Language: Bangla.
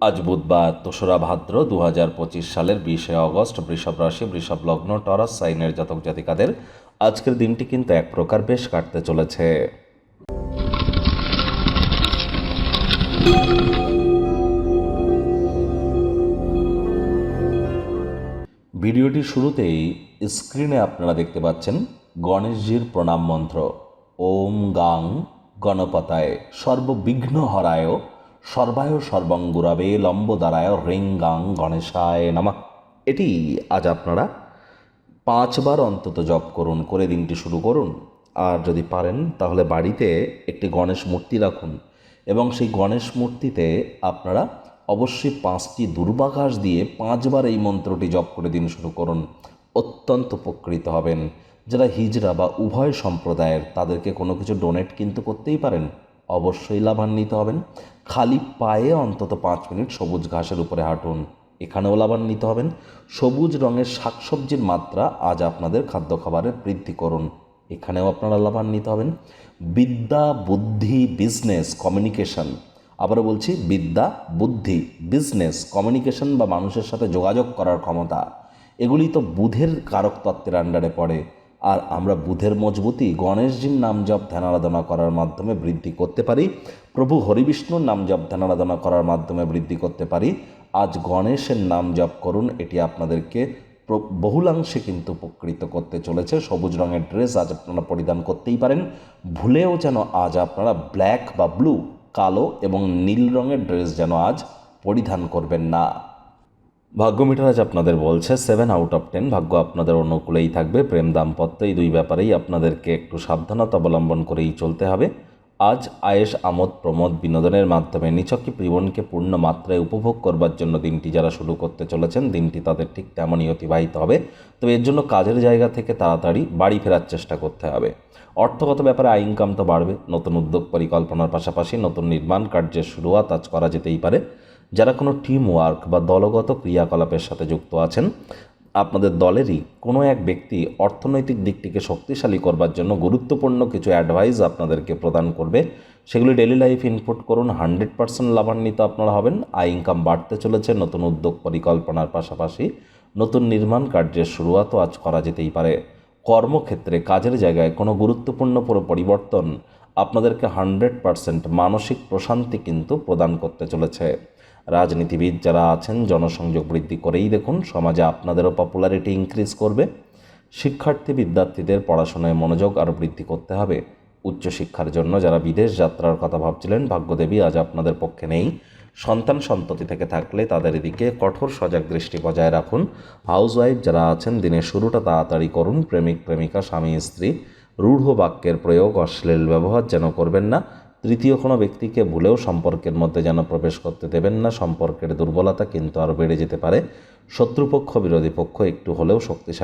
আজ বুধবার, দোসরা ভাদ্র দু হাজার পঁচিশ সালের বিশে অগস্ট, বৃষভ রাশি, বৃষভ লগ্ন, টরাস, সাইনের জাতক জাতিকাদের আজকের দিনটি কিন্তু এক প্রকার বেশ কাটতে চলেছে। ভিডিওটির শুরুতেই স্ক্রিনে আপনারা দেখতে পাচ্ছেন গণেশজির প্রণাম মন্ত্র। ওম গাং গণপতায় সর্ববিঘ্ন হরায় সর্বায় সর্বঙ্গুরাবে লম্বদারায় রিং গাং গণেশায় নামা। এটি আজ আপনারা পাঁচবার অন্তত জপ করুন, করে দিনটি শুরু করুন। আর যদি পারেন, তাহলে বাড়িতে একটি গণেশ মূর্তি রাখুন। এবং সেই গণেশ মূর্তিতে আপনারা অবশ্যই পাঁচটি দুর্বাঘাস দিয়ে পাঁচবার এই মন্ত্রটি জপ করে দিন শুরু করুন। অত্যন্ত উপকৃত হবেন। যারা হিজড়া বা উভয় সম্প্রদায়ের, তাদেরকে কোনো কিছু ডোনেট কিন্তু করতেই পারেন। অবশ্যই লাভান্বিত হবেন। খালি পায়ে অন্তত পাঁচ মিনিট সবুজ ঘাসের উপরে হাঁটুন। এখানেও লাভান্বিত হবেন। সবুজ রঙের শাকসবজির মাত্রা আজ আপনাদের খাদ্য খাবারে বৃদ্ধি করুন। এখানেও আপনারা লাভান্বিত হবেন। বিদ্যা বুদ্ধি বিজনেস কমিউনিকেশন। আবারও বলছি, বিদ্যা বুদ্ধি বিজনেস কমিউনিকেশন বা মানুষের সাথে যোগাযোগ করার ক্ষমতা। এগুলি তো বুধের কারক তত্ত্বের আন্ডারে পড়ে। আর আমরা বুধের মজবুতি গণেশজির নাম জপ ধ্যান আরাধনা করার মাধ্যমে বৃদ্ধি করতে পারি। প্রভু হরিবিষ্ণুর নাম জপ ধ্যান আরাধনা করার মাধ্যমে বৃদ্ধি করতে পারি। আজ গণেশের নাম জপ করুন, এটি আপনাদেরকে বহুলাংশে কিন্তু উপকৃত করতে চলেছে। সবুজ রঙের ড্রেস আজ আপনারা পরিধান করতেই পারেন। ভুলেও যেন আজ আপনারা ব্ল্যাক বা ব্লু, কালো এবং নীল রঙের ড্রেস যেন আজ পরিধান করবেন না। ভাগ্যমিটার আজ আপনাদের বলছে সেভেন আউট অফ টেন ভাগ্য আপনাদের অনুকূলেই থাকবে, প্রেম দাম্পত্য এই দুই ব্যাপারেই আপনাদেরকে একটু সাবধানতা অবলম্বন করেই চলতে হবে। আজ আয়েস আমোদ প্রমোদ বিনোদনের মাধ্যমে নিছকই জীবনকে পূর্ণ মাত্রায় উপভোগ করবার জন্য দিনটি যারা শুরু করতে চলেছেন, দিনটি তাদের ঠিক তেমনই অতিবাহিত হবে। তবে এর জন্য কাজের জায়গা থেকে তাড়াতাড়ি বাড়ি ফেরার চেষ্টা করতে হবে। অর্থগত ব্যাপারে আয় ইনকাম তো বাড়বে, নতুন উদ্যোগ পরিকল্পনার পাশাপাশি নতুন নির্মাণ কার্যের শুরুয়াত আজ করা যেতেই পারে। যারা কোনো টিম ওয়ার্ক বা দলগত ক্রিয়াকলাপের সাথে যুক্ত আছেন, আপনাদের দলেরই কোনো এক ব্যক্তি অর্থনৈতিক দিকটিকে শক্তিশালী করবার জন্য গুরুত্বপূর্ণ কিছু অ্যাডভাইস আপনাদেরকে প্রদান করবে। সেগুলি ডেলি লাইফ ইনপুট করুন হান্ড্রেড পার্সেন্ট লাভান্বিত আপনারা হবেন, আয় ইনকাম বাড়তে চলেছে, নতুন উদ্যোগ পরিকল্পনার পাশাপাশি নতুন নির্মাণ কার্যের শুরুয়াতও আজ করা যেতেই পারে। কর্মক্ষেত্রে কাজের জায়গায় কোনো গুরুত্বপূর্ণ পুরো পরিবর্তন আপনাদেরকে হান্ড্রেড পার্সেন্ট মানসিক প্রশান্তি কিন্তু প্রদান করতে চলেছে। রাজনীতিবিদ যারা আছেন, জনসংযোগ বৃদ্ধি করেই দেখুন, সমাজে আপনাদেরও পপুলারিটি ইনক্রিজ করবে। শিক্ষার্থী বিদ্যার্থীদের পড়াশোনায় মনোযোগ আরও বৃদ্ধি করতে হবে। উচ্চশিক্ষার জন্য যারা বিদেশ যাত্রার কথা ভাবছিলেন, ভাগ্যদেবী আজ আপনাদের পক্ষে নেই। সন্তান সন্ততি থেকে থাকলে তাদের এদিকে কঠোর সজাগ দৃষ্টি বজায় রাখুন। হাউসওয়াইফ যারা আছেন, দিনের শুরুটা তাড়াতাড়ি করুন। প্রেমিক, প্রেমিকা, স্বামী, স্ত্রী, রূঢ় বাক্যের প্রয়োগ, অশ্লীল ব্যবহার যেন করবেন না। তৃতীয় কোনো ব্যক্তিকে ভুলেও সম্পর্কের মধ্যে যেন প্রবেশ করতে দেবেন না, সম্পর্কের দুর্বলতা কিন্তু আরও বেড়ে যেতে পারে। শত্রুপক্ষ, বিরোধী পক্ষ একটু হলেও শক্তিশালী।